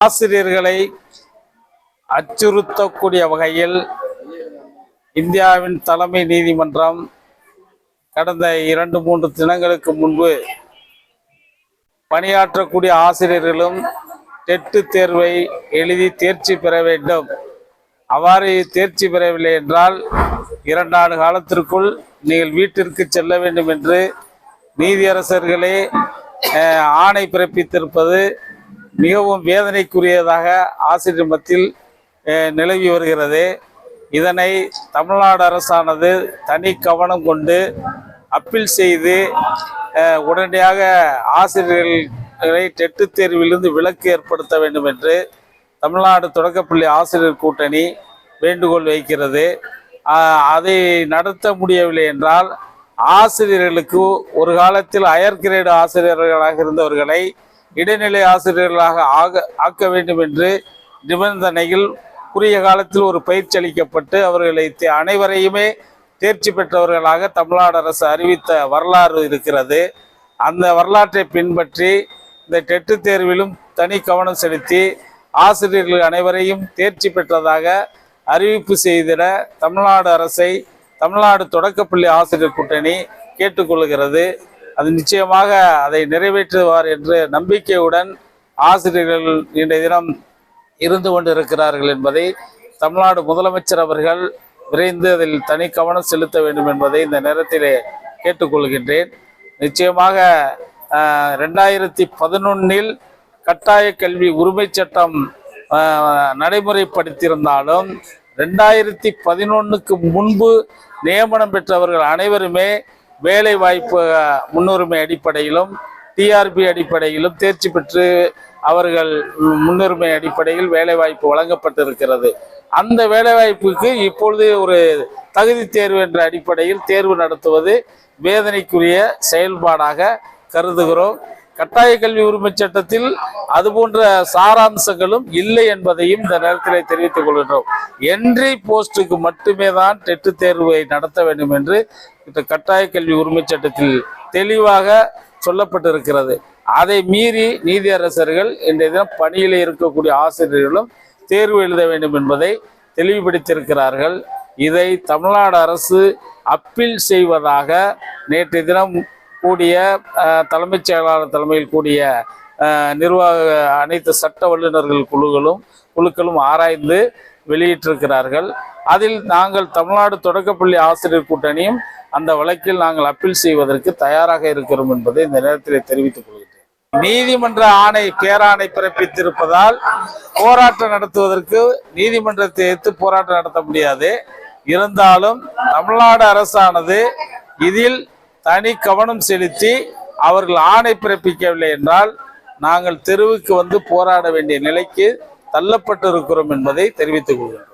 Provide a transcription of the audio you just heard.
ஆசிரியர்களை அச்சுறுத்தக்கூடிய வகையில் இந்தியாவின் தலைமை நீதிமன்றம் கடந்த இரண்டு மூன்று தினங்களுக்கு முன்பு பணியாற்றக்கூடிய ஆசிரியர்களும் டெட்டு தேர்வை எழுதி தேர்ச்சி பெற வேண்டும். அவ்வாறு தேர்ச்சி பெறவில்லை என்றால் இரண்டாண்டு காலத்திற்குள் நீங்கள் வீட்டிற்கு செல்ல வேண்டும் என்று நீதியரசர்களே ஆணை பிறப்பித்திருப்பது மிகவும் வேதனைக்குரியதாக ஆசிரியர் மத்தியில் நிலவி வருகிறது. இதனை தமிழ்நாடு அரசானது தனி கவனம் கொண்டு அப்பீல் செய்து உடனடியாக ஆசிரியர்களை டெட்டு தேர்விலிருந்து விலக்கு ஏற்படுத்த வேண்டும் என்று தமிழ்நாடு தொடக்கப்பள்ளி ஆசிரியர் கூட்டணி வேண்டுகோள் வைக்கிறது. அதை நடத்த முடியவில்லை என்றால் ஆசிரியர்களுக்கு ஒரு காலத்தில் அயர் கிரேடு ஆசிரியர்களாக இருந்தவர்களை இடைநிலை ஆசிரியர்களாக ஆக ஆக்க வேண்டும் என்று நிபந்தனையில் குறுகிய காலத்தில் ஒரு பயிற்சி அளிக்கப்பட்டு அவர்களை தே- அனைவரையுமே தேர்ச்சி பெற்றவர்களாக தமிழ்நாடு அரசு அறிவித்த வரலாறு இருக்கிறது. அந்த வரலாற்றை பின்பற்றி இந்த டெட்டு தேர்விலும் தனி கவனம் செலுத்தி ஆசிரியர்கள் அனைவரையும் தேர்ச்சி பெற்றதாக அறிவிப்பு செய்திட தமிழ்நாடு அரசை தமிழ்நாடு தொடக்கப்பள்ளி ஆசிரியர் கூட்டணி கேட்டுக்கொள்கிறது. அது நிச்சயமாக அதை நிறைவேற்றுவார் என்ற நம்பிக்கையுடன் ஆசிரியர்கள் இன்றைய தினம் இருந்து கொண்டிருக்கிறார்கள் என்பதை தமிழ்நாடு முதலமைச்சர் அவர்கள் விரைந்து அதில் தனி கவனம் செலுத்த வேண்டும் என்பதை இந்த நேரத்திலே கேட்டுக்கொள்கின்றேன். நிச்சயமாக ரெண்டாயிரத்தி பதினொன்னில் கட்டாய கல்வி உரிமை சட்டம் நடைமுறைப்படுத்தியிருந்தாலும் ரெண்டாயிரத்தி பதினொன்றுக்கு முன்பு நியமனம் பெற்றவர்கள் அனைவருமே வேலை வாய்ப்பு முன்னுரிமை அடிப்படையிலும் டிஆர்பி அடிப்படையிலும் தேர்ச்சி பெற்று அவர்கள் முன்னுரிமை அடிப்படையில் வேலைவாய்ப்பு வழங்கப்பட்டிருக்கிறது. அந்த வேலைவாய்ப்புக்கு இப்பொழுது ஒரு தகுதி தேர்வு என்ற அடிப்படையில் தேர்வு நடத்துவது வேதனைக்குரிய செயல்பாடாக கருதுகிறோம். கட்டாய கல்வி உரிமை சட்டத்தில் அதுபோன்ற சாராம்சங்களும் இல்லை என்பதையும் இந்த நேரத்தில் தெரிவித்துக் கொள்கின்றோம். என்ட்ரி போஸ்டுக்கு மட்டுமே தான் டெட்டு தேர்வை நடத்த வேண்டும் என்று இந்த கட்டாய கல்வி உரிமை சட்டத்தில் தெளிவாக சொல்லப்பட்டிருக்கிறது. அதை மீறி நீதியரசர்கள் இன்றைய தினம் பணியில் இருக்கக்கூடிய ஆசிரியர்களும் தேர்வு எழுத வேண்டும் என்பதை தெளிவுபடுத்தியிருக்கிறார்கள். இதை தமிழ்நாடு அரசு அப்பீல் செய்வதாக நேற்றைய தினம் கூடிய தலைமைச் செயலாளர் தலைமையில் கூடிய நிர்வாக அனைத்து சட்ட வல்லுநர்கள் குழுக்களும் குழுக்களும் ஆராய்ந்து வெளியிட்டிருக்கிறார்கள். அதில் நாங்கள் தமிழ்நாடு தொடக்கப்பள்ளி ஆசிரியர் கூட்டணியும் அந்த வழக்கில் நாங்கள் அப்பீல் செய்வதற்கு தயாராக இருக்கிறோம் என்பதை இந்த நேரத்தில் தெரிவித்துக் கொள்கிறேன் நீதிமன்ற ஆணை பேராணை பிறப்பித்திருப்பதால் போராட்டம் நடத்துவதற்கு நீதிமன்றத்தை எதிர்த்து போராட்டம் நடத்த முடியாது. இருந்தாலும் தமிழ்நாடு அரசானது இதில் தனி கவனம் செலுத்தி அவர்கள் ஆணை பிறப்பிக்கவில்லை என்றால் நாங்கள் தெருவுக்கு வந்து போராட வேண்டிய நிலைக்கு தள்ளப்பட்டிருக்கிறோம் என்பதை தெரிவித்துக் கொள்கிறோம்.